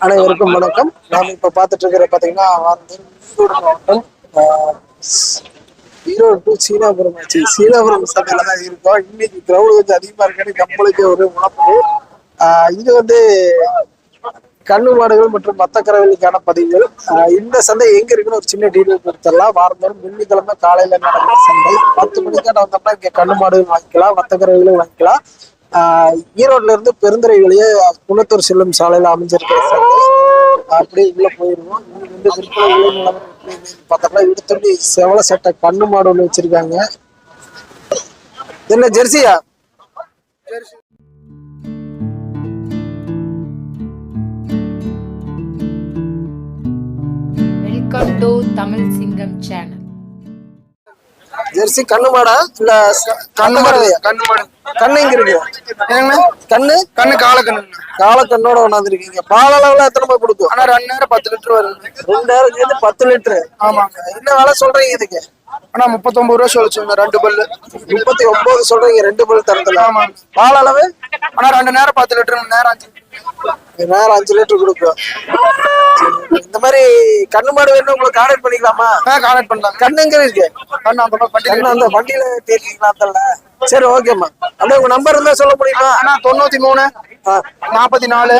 அனைவருக்கும் வணக்கம். நாம் இப்ப பாத்துட்டு இருக்கிற பாத்தீங்கன்னா வந்து ஈரோடு மாவட்டம் ஆஹ், ஈரோடு டு சீனாபுரம் ஆச்சு. சீனாபுரம் சந்தையில தான் இருக்கோம். இன்னைக்கு கிரௌண்ட் கொஞ்சம் அதிகமா இருக்குன்னு நம்மளுக்கு ஒரு உணப்பு ஆஹ், இது வந்து கண்ணு மாடுகள் மற்றும் மத்த கறவைகளுக்கான பதிவுகள் இந்த சந்தை எங்க இருக்குன்னு ஒரு சின்ன டீட்டெயில் கொடுத்துடலாம். வாரந்தோறும் வெள்ளிக்கிழமை காலையில நடக்கிற சந்தை. பத்து மணிக்கு வந்தோம்னா இங்க கண்ணு மாடுகள் வாங்கிக்கலாம் மத்த கறவைகளும் வாங்கிக்கலாம். ஈரோட்ல இருந்து பெருந்துறை வழியே குளத்தூர் செல்லும் சாலையில அமைஞ்சிருக்கிற சந்தை அப்படியே உள்ள போயிருவோம். வந்து விற்பனை நிலவரம் பார்த்தோம்னா எடுத்துட்டு செவல சட்டை கண்ணு மாடு ஒன்று வச்சிருக்காங்க. என்ன ஜெர்சியா? வெல்கம் டு தமிழ் சிங்கம் சேனல். ஜெர்சி கண்ணு மாடா? இல்ல கண்ணு மாடு? கண்ணு மாடு. கண்ணு எங்க இருக்கு? கண்ணு? கண்ணு கால கண்ணுங்கண்ணா கால கண்ணோட கொண்டாந்துருக்கீங்க பால் அளவுல எத்தனை ரூபாய் கொடுக்கும்? ஆனா ரெண்டு நேரம் பத்து லிட்டர் வருங்க. ரெண்டாயிரம் சேர்ந்து பத்து லிட்டரு. ஆமாங்க. என்ன விலை சொல்றீங்க இதுக்கு? ஆனா முப்பத்தொன்பது ரூபா சொல்லிச்சுங்க ரெண்டு பல்லு. முப்பத்தி ஒன்பது சொல்றீங்க ரெண்டு பல் தரத்துல. பால் அளவு? ஆனா ரெண்டு நேரம் பத்து லிட்டர் நேரம் அஞ்சு. நேரம் அஞ்சு லிட்டர் கொடுக்கும் இந்த மாதிரி கண்ணு மாடு வேணும் உங்களுக்கு கான்டாக்ட் பண்ணிக்கலாமா? கான்டாக்ட் பண்ணலாம் கண்ணு எங்க இருக்கு? கண்ணு அந்த கண்ணு அந்த வண்டியில தேடிங்களா தல்ல சரி ஓகேம்மா அப்படியே உங்க நம்பர் இருந்தா சொல்ல முடியுமா? ஆனா தொண்ணூத்தி மூணு நாற்பத்தி நாலு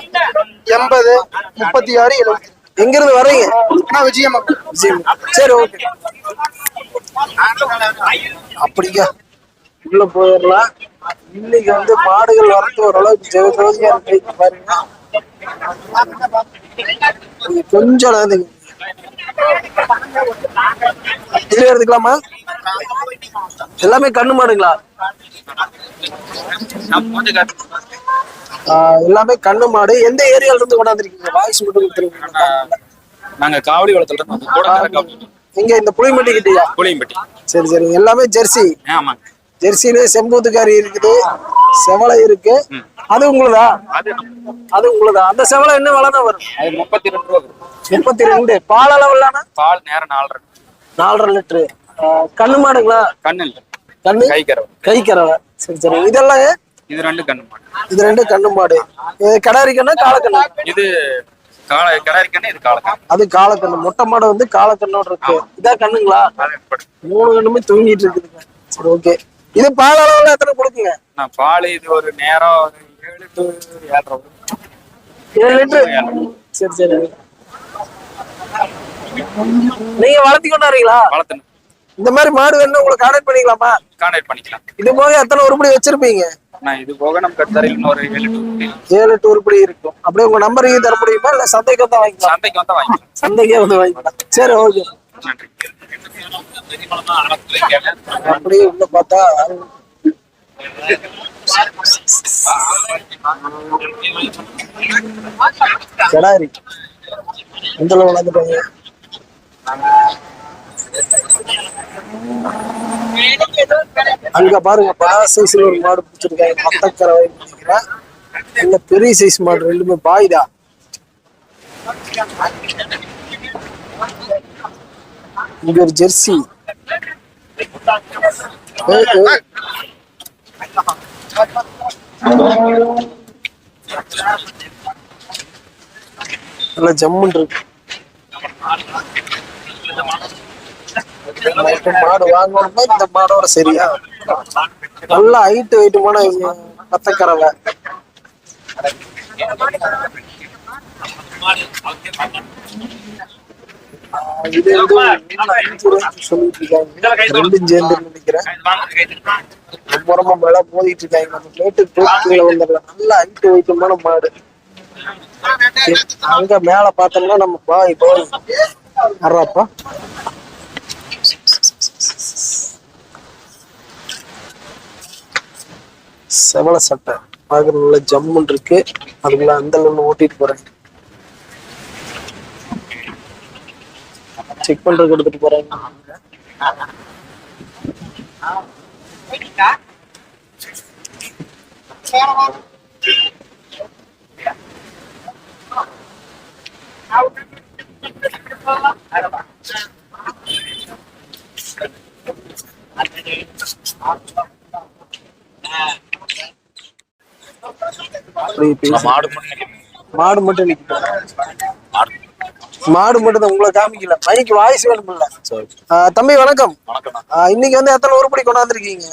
எண்பது முப்பத்தி ஆறு எழுபத்தி எங்க இருந்து வர்றீங்க? ஆனா விஜயம்மா. சரி, சரி ஓகே அப்படிங்க உள்ள போயிடலாம். இன்னைக்கு வந்து மாடுகள் வரது ஓரளவுக்கு ஜெக ஜோதியா இருக்கு. பாருங்க. கொஞ்சம் நேரத்துக்கு இதுல எடுத்துக்கலாமா எல்லாமே கண்ணு மாடுங்களா? ஆஹ் எல்லாமே கண்ணு மாடு. எந்த ஏரியால இருந்து கொண்டாந்துருக்கீங்க? வாய்ஸ் மட்டும் கொடுத்துருக்கீங்க நாங்க காவடி வளத்துல இருந்து இங்க இந்த புளிமட்டி கிட்டயா? புளியம்பட்டி. சரி சரி. எல்லாமே ஜெர்சி. ஆமாங்க ஜெர்சிலே செம்பூத்துக்காரி இருக்குது செவலை இருக்கு. அது உங்களுதா? அது அது உங்களுதா? அந்த செவலை என்ன தான் வரும். அது முப்பத்தி ரெண்டு ரூபா. முப்பத்தி ரெண்டு பால் அளவுலானா பால் நேரம் நாலரை. நாலரை லிட்டரு. கண்ணு மாடுங்களா? கண்ணு இல்ல. கண்ணு? கை கறவை. கை கறவை. சரி சரி. இதெல்லாம் இது ரெண்டு கண்ணு மாடு. இது ரெண்டு கண்ணு மாடு. கடாரி கண்ணா காலக்கண்ணு? இது காளை கடாரி கண்ணு இது காலக்கண்ணு அது காலக்கண்ணு மொட்டை மாடு வந்து காலக்கண்ணோட இருக்கு. இதான் கண்ணுங்களா? மூணு கண்ணுமே தூங்கிட்டு இருக்குதுங்க சரி ஓகே. இது பால் அளவுல எத்தனை கொடுக்குங்க? நான் பால் இது ஒரு நேரம் ஏழு டு ஏழரை. ஏழு லிட்டரு? சரி சரி. நீங்க வளர்த்தி கொண்டாடுறீங்களா வளர்த்துன்னு இந்த மாதிரி மாடு வேணும் உங்களுக்கு கான்டாக்ட் பண்ணிக்கலாமா? கான்டாக்ட் பண்ணிக்கலாம். இது போக எத்தனை உருப்படி வச்சிருப்பீங்க? இது போக நம்ம கட்டறையில் இன்னொரு ஏழு. ஏழு எட்டு உருப்படி இருக்கும். அப்படியே உங்க நம்பர் தர முடியுமா? இல்ல சந்தைக்கு வந்தா வாங்கிக்கலாம்? சந்தைக்கு வந்தா வாங்கிக்கலாம். சந்தைக்கே வந்து வாங்கிக்கலாம். சரி ஓகே. அப்படியே உள்ள பார்த்தா கிடாரி இந்த வளர்ந்துட்டாங்க அங்க பாருங்க படா சைஸ்ல ஒரு மாடு பிடிச்சிருக்காங்க. மத்தக்கறவை நினைக்கிறேன் இல்ல பெரிய சைஸ் மாடு ரெண்டுமே பாய்தா இங்க ஒரு ஜெர்சி நல்லா ஜம்முன்னு இருக்கு நம்ம இப்ப மாடு வாங்கணும்னா இந்த மாடோட சரியா நல்லா ஹைட் வெயிட்டுமான மத்தக்கறவை ஆஹ் இது சொல்லிட்டு இருக்காங்க ரெண்டும் சேர்ந்து நினைக்கிறேன் ரொம்ப ரொம்ப மேல மோதிட்டு இருக்காங்க நம்ம மேட்டு வந்துடலாம் ஹைட் மாடு அங்க மேல பார்த்தோம்னா நம்ம பாய் பாய் வர்றாப்பா செவல சட்டை. பார்க்குற நல்ல ஜம்முன் இருக்கு. அதுக்குள்ள அந்த ஒன்று ஓட்டிட்டு போறேன். செக் பண்றதுக்கு எடுத்துட்டு போறாங்க அப்படி பேசி மாடு முன்னாடி மாடு மட்டும் நிக்கிட்டு மாடு. மட்டும் தான் உங்களை காமிக்கல. மைக்கு வாய்ஸ் வேணும்ல. தம்பி வணக்கம். இன்னைக்கு வந்து எத்தனை உருப்படி கொண்டாந்துருக்கீங்க?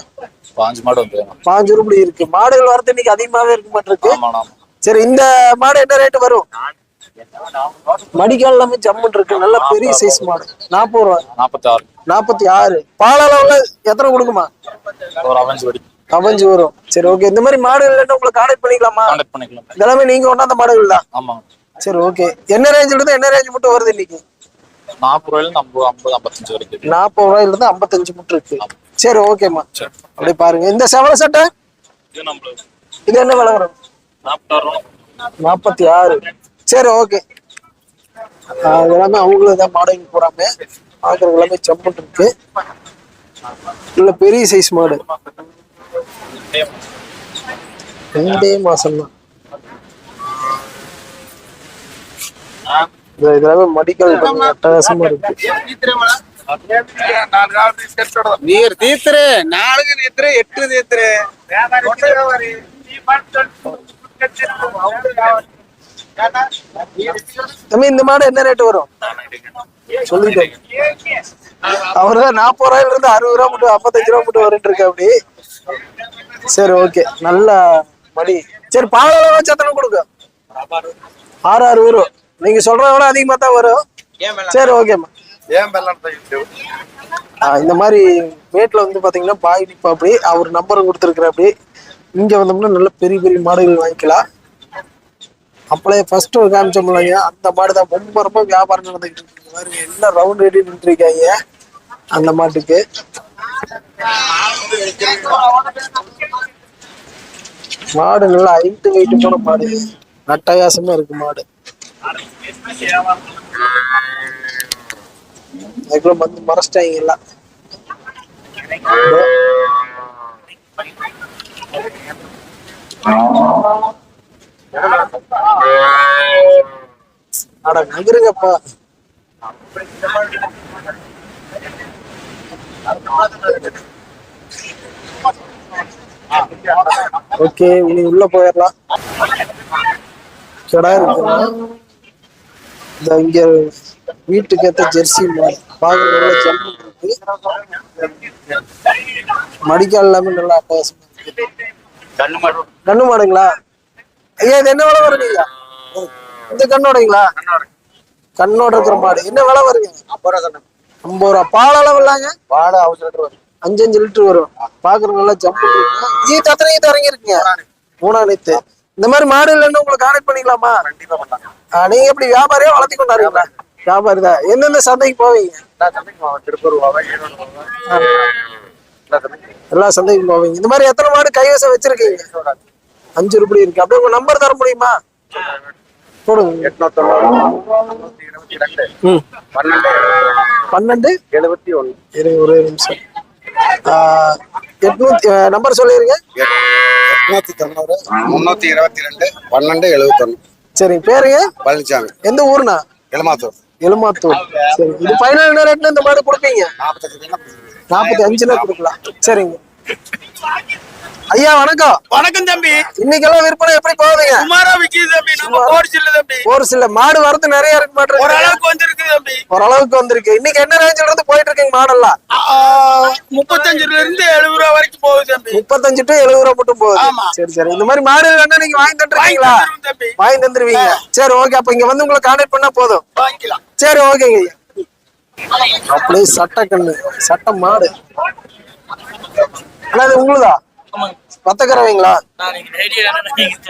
பாஞ்சு மாடு வந்து பாஞ்சு உருப்படி இருக்கு. மாடுகள் வரது இன்னைக்கு அதிகமாவே இருக்க மாட்டிருக்கு. சரி இந்த மாடு என்ன ரேட் வரும்? மடிக்கால் எல்லாமே ஜம்முன் இருக்கு. நல்ல பெரிய சைஸ் மாடு. நாற்பது ரூபா. நாற்பத்தி ஆறு நாற்பத்தி ஆறு. பால் அளவுல எத்தனை கொடுக்குமா? ஒரு கவஞ்சு வரும். சரி ஓகே இந்த மாதிரி மாடு இல்லைன்னா உங்களுக்கு கான்டாக்ட் பண்ணிக்கலாமா? கான்டாக்ட் பண்ணிக்கலாம். இதெல்லாமே நீங்க கொண்டாந்த மாடுகள் தான்? ஆமாங்க சரி ஓகே என்ன ரேஞ்சில இருந்து என்ன ரேஞ்ச் மட்டும் வருது இன்னைக்கு? நாற்பது ரூபாயில ஐம்பது ஐம்பது ஐம்பத்தஞ்சு வரைக்கும். நாற்பது ரூபாயில இருந்து ஐம்பத்தஞ்சு மட்டும் இருக்கு. சரி ஓகேம்மா அப்படியே பாருங்க. இந்த செவல சட்டை? இது என்ன விலை வரும்? நாற்பத்தி ஆறு சரி ஓகே எல்லாமே அவங்களும் தான் மாடல் போறாங்க. எல்லாமே சம்பட்டு இருக்கு. இல்ல பெரிய சைஸ் மாடு. ரெண்டே மாசம் தான் இதெல்லாமே மடிக்கல் அட்டகாசமா இருக்கு. நீர் தீத்துரு. நாலு தீத்துரு எட்டு தீத்துரு. இந்த மாடு என்ன ரேட் வரும்? சொல்லுங்க அவர்தான் நாற்பது ரூபாயில இருந்து அறுபது ரூபா மட்டும் ஐம்பத்தஞ்சு ரூபா மட்டும் வரட்டு இருக்கு அப்படி. சரி ஓகே நல்ல மடி சரி பாலோட எத்தனை கொடுங்க ஆறு ஆறு வரும் நீங்க சொல்றத விட அதிகமா தான் வரும். சரி ஓகேம்மா இந்த மாதிரி ரேட்ல வந்து பாத்தீங்கன்னா பாய் அப்படி. அவர் நம்பர் கொடுத்துருக்குற இங்க வந்தோம்னா நல்ல பெரிய பெரிய மாடுகள் வாங்கிக்கலாம். அப்பளே ஃபர்ஸ்ட் ஒரு காமிச்சோம்லங்க அந்த மாடு தான். ரொம்ப ரொம்ப வியாபாரம் நடந்துகிட்டு இருக்கு. மாதிரி எல்லாம் ரவுண்ட் ரெடி நின்றுருக்காங்க அந்த மாட்டுக்கு. மாடு நல்லா ஹைட்டு வெயிட்டு போன மாடு. அட்டகாசமா இருக்கு மாடு. அதுக்குள்ள வந்து மறைச்சிட்டாங்க எல்லாம். அட நகருங்கப்பா. ஓகே இனி உள்ள போயிடலாம். கடா இருக்குங்க இந்த இங்க வீட்டுக்கு ஏத்த ஜெர்சி மாடு இருக்கு. மடிக்கால் எல்லாமே நல்லா அட்டகாசமா இருக்கு கண்ணு மாடுங்களா? ஐயா இது என்ன விலை வருங்க இந்த கண்ணோடைங்களா? கண்ணோட இருக்கிற மாடு. என்ன விலை வருங்க ஐம்பது ரூபா. பாலெல்லாம் வரலாங்க பால் அஞ்சு லிட்டர் வரும். அஞ்சு அஞ்சு லிட்டர் வரும். பாக்குறது நல்லா ஜம்பு ஈ தத்தனை தரங்க இருக்குங்க மூணா நேத்து. இந்த மாதிரி மாடு இல்லைன்னு உங்களுக்கு கான்டெக்ட் பண்ணிக்கலாமா? கண்டிப்பா பண்ணலாம். நீங்க எப்படி வியாபாரியா வளர்த்தி கொண்டாருங்களா வியாபாரி. தான். எந்தெந்த சந்தைக்கு போவீங்க? திருப்பூர் எல்லா சந்தைக்கும். போவீங்க. இந்த மாதிரி எத்தனை மாடு கைவசம் வச்சிருக்கீங்க? அஞ்சு ரூபாய் இருக்கு. அப்படியே உங்க நம்பர் தர முடியுமா? போடுங்க எட்நூத்தி இருபத்தி ரெண்டு ம் பன்னெண்டு. பன்னெண்டு எழுபத்தி ஒண்ணு இரு ஒரே நிமிஷம். எட்நூத்தி நம்பர் சொல்லிருங்க எட்நூத்தி தொண்ணூறு முன்னூத்தி இருபத்தி ரெண்டு பன்னெண்டு எழுபத்தொன்னு சரி பேருங்க? பழனிசாமி எந்த ஊர்னா எலமாத்தூர். எலுமாத்தூர். சரி இது ஃபைனல் ரேட்ல இந்த மாடு கொடுப்பீங்க? நாற்பத்தஞ்சு நாற்பத்தி அஞ்சுல கொடுக்கலாம். சரிங்க. ஐயா வணக்கம். வணக்கம் தம்பி. இன்னைக்கெல்லாம் விற்பனை எப்படி போகுதுங்க? சுமாரா விக்குது தம்பி. நம்ம போர்ச்சு இல்ல தம்பி. ஒரு சில மாடு வரது நிறைய இருக்க மாட்டேங்குது ஓரளவுக்கு வந்திருக்கு தம்பி. ஓரளவுக்கு வந்திருக்கு. இன்னைக்கு என்ன ரேஞ்சில இருந்து போயிட்டு இருக்கீங்க மாடெல்லாம்? முப்பத்தஞ்சுல இருந்து எழுபது ரூபா வரைக்கும் போகுது தம்பி. முப்பத்தஞ்சு டு எழுபது ரூபா மட்டும் போகுது. சரி சரி. இந்த மாதிரி மாடு வேணா நீங்க வாங்கி தந்துருக்கீங்களா வாங்கி தந்துருவீங்க. சரி ஓகே அப்ப இங்க வந்து உங்களை கான்டாக்ட் பண்ணா போதும். வாங்கிக்கலாம். சரி ஓகேங்க ஐயா. அப்படியே சட்டை கண்ணு சட்டை மாடு. அண்ணா இது உங்களுதா? பத்தக்கறவைங்களா?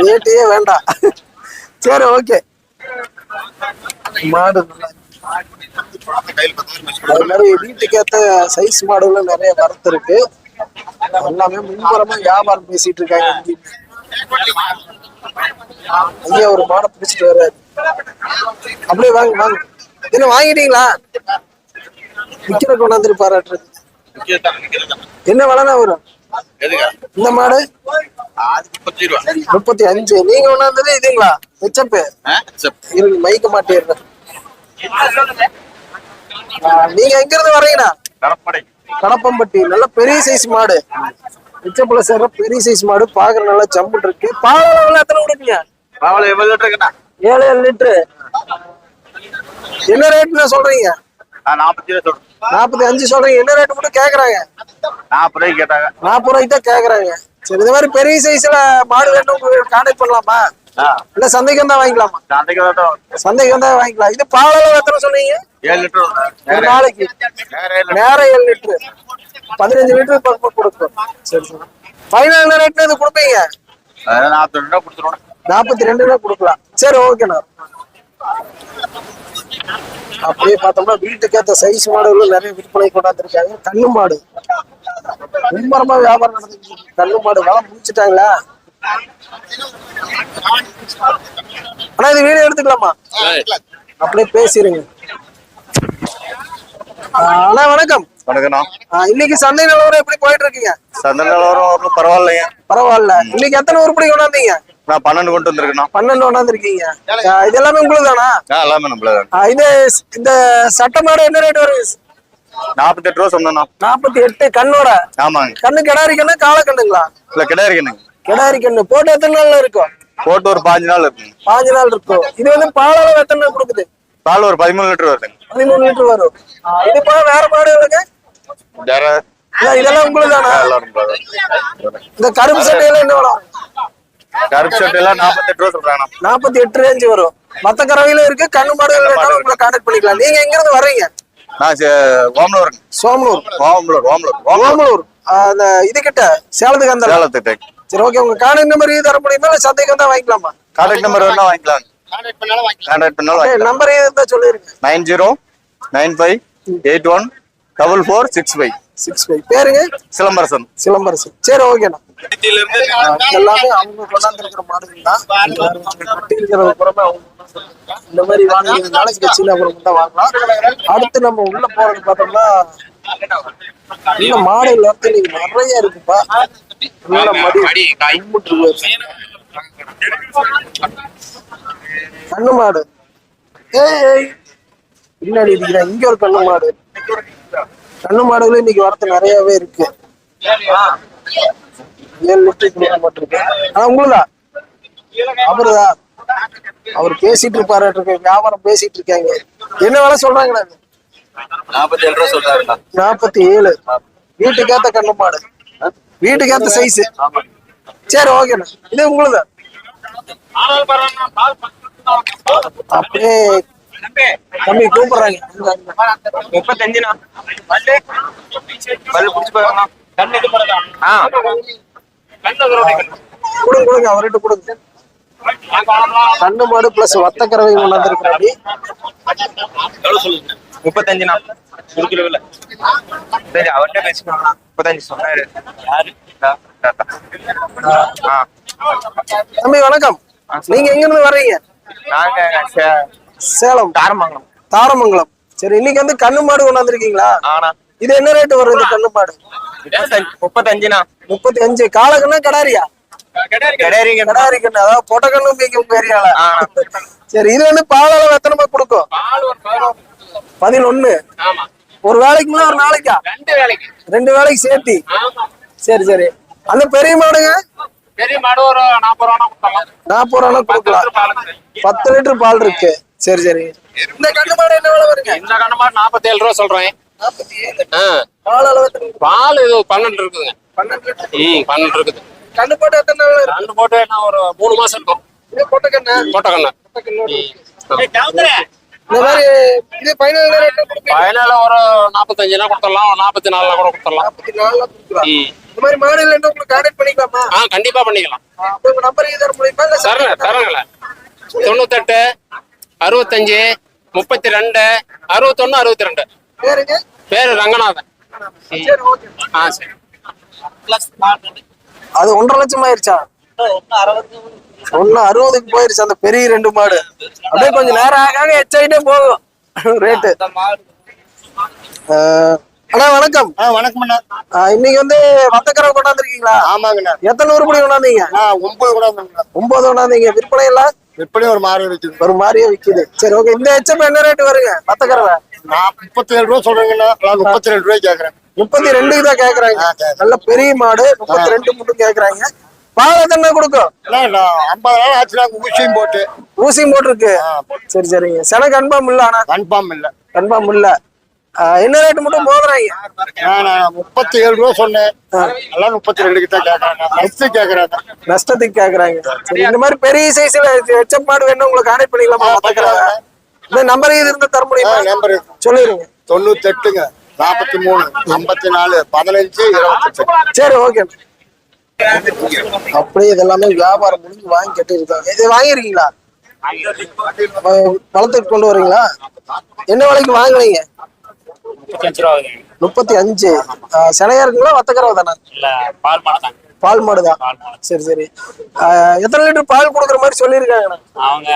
ரேட்டே வேண்டாம். சரி ஓகே மாடு அது மாதிரி வீட்டுக்கு ஏத்த சைஸ் மாடுகள் நிறைய வரத்து இருக்கு. எல்லாமே முன்புறமா வியாபாரம் பேசிட்டு இருக்காங்க. ஐயா ஒரு மாடை பிடிச்சிட்டு வர்றாரு. அப்படியே வாங்க வாங்க. என்ன வாங்கிட்டீங்களா? விக்கிற கொண்டாந்துட்டு பாராட்டுறது. என்ன விலைனா வரும்? இந்த மாடு? முப்பத்தி அஞ்சு நீங்க கொண்டாந்தது இதுங்களா? ஹெச்அப் இருங்க மைக்க மாட்டேன் நீங்க எங்க இருந்து வரீங்கண்ணா கடப்படை கடப்பம்பட்டி நல்ல பெரிய சைஸ் மாடு. ஹெச்அப்ல சேர்ற பெரிய சைஸ் மாடு. பாக்குற நல்லா ஜம்புட்டு இருக்கு. பால் அளவுல எத்தனை கொடுப்பீங்க? பாவல எவ்வளவு லிட்டர் ஏழு ஏழு லிட்டரு. என்ன ரேட்னா சொல்றீங்க? நாற்பத்தி நாற்பத்தி அஞ்சு சொல்றீங்க. என்ன ரேட் மட்டும் கேக்குறாங்க? நாற்பது ரூபாய்க்கு கேட்டாங்க. நாற்பது ரூபாய்க்கு தான் கேக்குறாங்க. சரி இந்த மாதிரி பெரிய சைஸ்ல மாடு வேணும் உங்களுக்கு கான்டாக்ட் பண்ணலாமா? இல்ல சந்தைக்கு வந்தா வாங்கிக்கலாமா? சந்தைக்கு வந்தா வாங்கிக்கலாம். இது பாலெல்லாம் எத்தனை சொன்னீங்க? ஏழு லிட்டர் நாளைக்கு. நேரம் ஏழு லிட்டரு. பதினஞ்சு லிட்டர் கொடுக்கும். சரி சரி. ஃபைனல் என்ன ரேட்ல இது கொடுப்பீங்க? நாற்பது ரூபா கொடுத்துருவோம். நாற்பத்தி ரெண்டு ரூபா கொடுக்கலாம். சரி ஓகேண்ணா அப்படியே பார்த்தோம்னா வீட்டுக்கு ஏற்ற சைஸ் மாடுகளும் நிறைய விற்பனை கொண்டாந்துருக்காங்க. கண்ணு மாடு. மும்மரமா வியாபாரம் நடந்துட்டு இருக்கு. கண்ணு மாடு. வேலை முடிச்சுட்டாங்களா? ஆனா இது வீடியோ எடுத்துக்கலாமா? அப்படியே பேசிருங்க. அண்ணா வணக்கம். வணக்கண்ணா ஆஹ் இன்னைக்கு சந்தை நிலவரம் எப்படி போயிட்டு இருக்கீங்க? சந்தை நிலவரம் பரவாயில்லைங்க. பரவாயில்ல. இன்னைக்கு எத்தனை உருப்படி கொண்டாந்தீங்க? நான் பன்னெண்டு கொண்டு வந்திருக்கேண்ணா. பன்னெண்டு கொண்டாந்துருக்கீங்க. ஆஹ் இது எல்லாமே உங்களுக்கு தானா ஆ எல்லாமே நம்மள ஆஹ் இது இந்த சட்ட மாடு என்ன ரேட் வரும்? நாற்பத்தெட்டு ரூபா சொன்னேண்ணா. நாற்பத்தி எட்டு கண்ணோட? ஆமாங்க. கண்ணு கிடாரி கண்ணு காளை கண்ணுங்களா? இல்லை கிடையாதுங்க கிடாரி கண்ணு. போட்டு எத்தனை நாள்ல இருக்கும்? போட்டு ஒரு பாஞ்சு நாள் இருக்குங்க பாஞ்சு நாள் இருக்கும். இது வந்து பாலால எத்தனை கொடுக்குது? பால் ஒரு பதிமூணு லிட்டர் வருதுங்க. பதிமூணு லிட்டர் வரும். இது போக வேற மாடுகளுங்க வேற? இல்ல, இதெல்லாம் உங்களுக்கு தானா. இந்த கருப்பு சட்டையெல்லாம் என்ன வரும்? கருப்பு ஷர்ட் எல்லாம் நாற்பத்தெட்டு ரூபா சொல்றாங்கண்ணா. நாற்பத்தி எட்டு ரேஞ்சு வரும். மத்த கறவையிலும் இருக்கு கண்ணு மாடுகள் வேணாலும் உங்களை கான்டாக்ட் பண்ணிக்கலாம். நீங்க எங்க இருந்து வர்றீங்க? நான் ஓமலூர். ஓமலூர் ஓமலூர் ஓமலூர். ஆஹ் அந்த இது கிட்ட சேலத்துக்கு அந்த சேலத்துக்கு சரி ஓகே உங்க கான்டாக்ட் நம்பர் தர முடியுமா? இல்ல சந்தைக்கு வந்தா வாங்கிக்கலாமா? கான்டாக்ட் நம்பர் வேணா வாங்கிக்கலாம். கான்டாக்ட் பண்ணாலும் வாங்கிக்கலாம். நம்பர் இருந்தா சொல்லிருங்க. Nine zero nine five eight one double four six five six five பேருங்க? சிலம்பரசன். சிலம்பரசன். சரி ஓகேண்ணா எல்லாமே அவங்க கொண்டாந்துருக்கிற மாடுகள் தான் புறமே அவங்க. இந்த மாதிரி வாங்கி நாளைக்கு கட்சியில அப்புறம் தான் வாங்கலாம். அடுத்து நம்ம உள்ள போறது பார்த்தோம்னா மாடுகள் வந்து இன்னைக்கு நிறைய இருக்குப்பா. நல்ல மடி. கண்ணு மாடு. ஏய். ஏய். பின்னாடி இருக்கிறேன் இங்க ஒரு கண்ணு மாடு. கண்ணு மாடுகளும் இன்னைக்கு வரத்து நிறையவே இருக்கு. ஏழு லிட்டர் கொடுக்க மாட்டிருக்கு? ஆனா உங்களுதா? அவருதா? அவர் பேசிட்டு இருப்பாரு இருக்கு? வியாபாரம் பேசிட்டு இருக்காங்க. என்ன வேலை சொல்றாங்க நாங்க நாற்பத்தி ஏழு ரூபா நாற்பத்தி ஏழு வீட்டுக்கேத்த கண்ணு மாடு. வீட்டுக்கேத்த சைஸ் சரி ஓகேண்ணா இது உங்களுதா? அப்படியே தம்பி கூப்பிடுறாங்க. முப்பத்தஞ்சுண்ணா. பல்லு. பல்லு பிடிச்சி போயிருங்கண்ணா கொடுங்க கொடுங்க அவர்கிட்ட கொடுங்க. கண்ணு மாடு பிளஸ் வத்த கறவை கொண்டாந்துருக்கிறாடி எவ்வளவு சொல்லுங்க? முப்பத்தஞ்சுண்ணா குடுக்கல சரி அவர்கிட்ட பேசிக்கோங்கண்ணா முப்பத்தஞ்சு சொன்னாரு. தம்பி வணக்கம். நீங்க எங்க இருந்து வர்றீங்க? நாங்க சே- சேலம். தாரமங்கலம். தாரமங்கலம். சரி இன்னைக்கு வந்து கண்ணு மாடு கொண்டாந்துருக்கீங்களா ஆனா. இது என்ன ரேட் வரும் இந்த கண்ணு மாடு? முப்பத்தஞ்சு முப்பத்தஞ்சுண்ணா முப்பத்தி அஞ்சு காலக்கண்ணா கடாரியா? அதாவது பொட்ட கண்ணு மீங்க உங்க ஏரியால. சரி இது வந்து பாலால எத்தனை ரூபாய் கொடுக்கும்? பால். பதினொன்னு. ஆமா. ஒரு வேலைக்குங்களா ஒரு நாளைக்கா? ரெண்டு வேலைக்கு. ரெண்டு வேலைக்கு சேர்த்தி? சரி சரி. அந்த பெரிய மாடுங்க? பெரிய மாடு ஒரு நாற்பது ரூபா நாற்பது ரூபா கொடுக்கலாம். பத்து லிட்டர் பால் இருக்கு. சரி சரி. இந்த கண்ணு மாடு என்ன வேலை வருங்க? இந்த கண்ண மாடு நாற்பத்தி ஏழு ரூபா சொல்றேன். பால் அளவு எத்தனை? பால் இது பன்னெண்டு இருக்குதுங்க. லிட்டர் ம் பன்னெண்டு இருக்குது. கண்ணு போட்டு எத்தனை இருக்கு ரெண்டு போட்டு என்ன ஒரு மூணு மாசம் இருக்கும். இது பொட்ட கண்ணு? போட்ட கண்ணு. பொட்ட கண்ணு இந்த மாதிரி இது ஃபைனல் பயனால ஒரு நாற்பத்தஞ்சுனா கொடுத்துடலாம் நாற்பத்தி நாலுல கூட கொடுத்துடலாம். நாற்பத்தி நாலுல கொடுக்கலாம் ம். இந்த மாதிரி என்ன உங்களுக்கு கான்டாக்ட் பண்ணிக்கலாமா? ஆ கண்டிப்பா பண்ணிக்கலாம். உங்க நம்பர் தர முடியுமா? இல்ல தரங்க தரங்கள தொண்ணூத்தெட்டு அறுபத்தஞ்சு முப்பத்தி ரெண்டு அறுபத்தொன்னு அறுபத்தி ரெண்டு பேரு ரங்கநாதன். ஆ சரி. அது ஒன்றரை லட்சம் ஆயிருச்சா? ஒன்னு அறுபதுக்கு போயிருச்சு அந்த பெரிய ரெண்டு மாடு. அப்படியே கொஞ்சம் நேரம் ஆக ஆக எச்சாயிட்டே போகும். ரேட்டு. அண்ணா வணக்கம். ஆ வணக்கம்ண்ணா ஆஹ் இன்னைக்கு வந்து வத்தக்கரை கொண்டாந்துருக்கீங்களா? ஆமாங்கண்ணா. எத்தனை உருப்படி கொண்டாந்தீங்க? ஒன்பது கூட வந்தேங்கண்ணா ஒன்பது கொண்டாந்தீங்க. விற்பனை எல்லாம்? எப்படி ஒரு மாடு இருக்குது ஒரு மாதிரியே விக்குது. சரி ஓகே இந்த எச்சம் என்ன ரேட் வருங்க வத்தக்கரை நான் முப்பத்தி ஏழு ரூபா சொல்றேங்கண்ணா. நான் முப்பத்தி ரெண்டு ரூபாய் கேட்கறேன் முப்பத்தி ரெண்டுக்கு தான் கேக்குறாங்க. நல்ல பெரிய மாடு முப்பத்தி ரெண்டு மட்டும் கேக்குறாங்க. பால் எத்தனை கொடுக்கும்? ஐம்பது நாள் ஆச்சுன்னா ஊசியும் போட்டு. ஊசியும் போட்டிருக்கு. சரி சரிங்க சென கன்ஃபார்ம் இல்ல ஆனா கன்ஃபார்ம் இல்ல. கன்ஃபார்ம் இல்ல. என்ன ரேட் மட்டும் போதுறாங்க நான் முப்பத்தி ஏழு ரூபா சொன்னேன். எல்லாம் முப்பத்தி ரெண்டுக்கு தான் கேட்கறாங்க நெக்ஸ்ட் கேட்கறாங்க நஷ்டத்துக்கு கேக்குறாங்க. சரி இந்த மாதிரி பெரிய சைஸ்ல எச்சப் மாடு வேணும் உங்களுக்கு கான்டெக்ட் பண்ணிக்கலாமா? இந்த நம்பர் இது இருந்தா தர முடியுமா? நம்பர் சொல்லிருங்க. தொண்ணூத்தி எட்டுங்க நாற்பத்தி மூணு ஐம்பத்தி நாலு பதினஞ்சு இருபத்தெட்டு சரி ஓகே அப்படியே இதெல்லாமே வியாபாரம் முடிஞ்சு வாங்கி கட்டியிருக்காங்க இது வாங்கியிருக்கீங்களா? வ- வளர்த்துக்கு கொண்டு வரீங்களா? என்ன விலைக்கு வாங்குனீங்க? ஆகுது முப்பத்தி அஞ்சு. ஆ, சினையா இருக்குங்களா வத்தக்கரவை தானே? இல்ல பால் மாடு தான். சரி சரி. எத்தனை லிட்டர் பால் கொடுக்குற மாதிரி சொல்லியிருக்காங்க அவங்க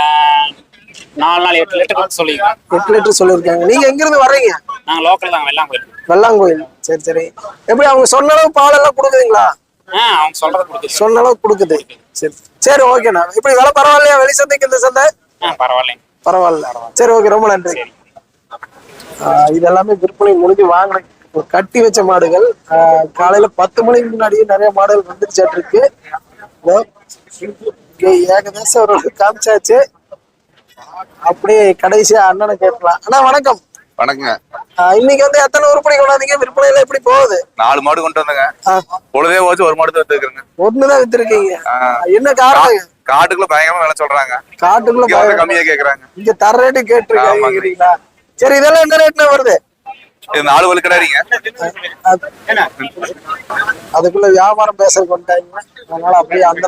நாலு நாள் எட்டு லிட்டர் சொல்லிக்கிறேன் எட்டு லிட்டர் சொல்லியிருக்காங்க. நீங்க எங்க இருந்து வர்றீங்க? நாங்க லோக்கல் தான் வெள்ளாம் கோயில் வெள்ளாங்கோயில். சரி சரி. எப்படி அவங்க சொன்ன அளவு பால் எல்லாம் கொடுக்குதுங்களா அவங்க சொல்றது கொடுக்குது சொன்ன அளவு கொடுக்குது. சரி சரி ஓகேண்ணா இப்படி விலை பரவாயில்லையா? வெளி சந்தைக்கு இந்த சந்தை? பரவாயில்லைங்க. பரவாயில்ல. சரி ஓகே ரொம்ப நன்றி. ஆஹ் இது எல்லாமே விற்பனை முடிஞ்சு வாங்கின ஒரு கட்டி வச்ச மாடுகள். காலையில பத்து மணிக்கு முன்னாடியே நிறைய மாடுகள் வந்துருச்சாட்டு இருக்கு ஏகதேசம் காமிச்சாச்சு. அப்படியே கடைசியா அண்ணனை கேட்கலாம். அண்ணா வணக்கம். வணக்கங்க. இன்னைக்கு வந்து எத்தனை உருப்படி கொண்டாந்தீங்க? விற்பனையில எப்படி போகுது? நாலு மாடு கொண்டு வந்தேங்க. பொழுதே போச்சு ஒரு மாடு தான் எடுத்துக்கிறேங்க ஒண்ணுதான் வித்திருக்கீங்க. என்ன காரணம் காட்டுக்குள்ள பயங்கரமா விலை சொல்றாங்க. காட்டுக்குள்ள. கம்மியா கேக்குறாங்க. இங்க தர ரேட்டு கேட்டிருக்காங்க ஆமாங்க. கேக்குறீங்களா? சரி இதெல்லாம் என்ன ரேட்னா வருது? இது நாலு வலு அது- அதுக்குள்ள வியாபாரம் பேச கொண்டாங்க அதனால அப்படியே அந்த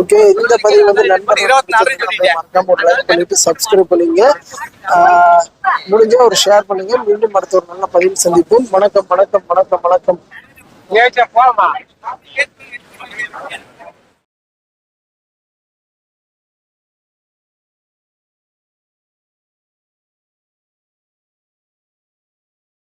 ஓகே இந்த பதிவு வந்து நண்பர் மறக்காம ஒரு லைக் பண்ணிட்டு சப்ஸ்கிரைப் பண்ணுங்க. ஆஹ் முடிஞ்சா ஒரு ஷேர் பண்ணுங்க. மீண்டும் அடுத்த ஒரு நல்ல பதிவு சந்திப்போம். வணக்கம் வணக்கம் வணக்கம் வணக்கம். போலாமா?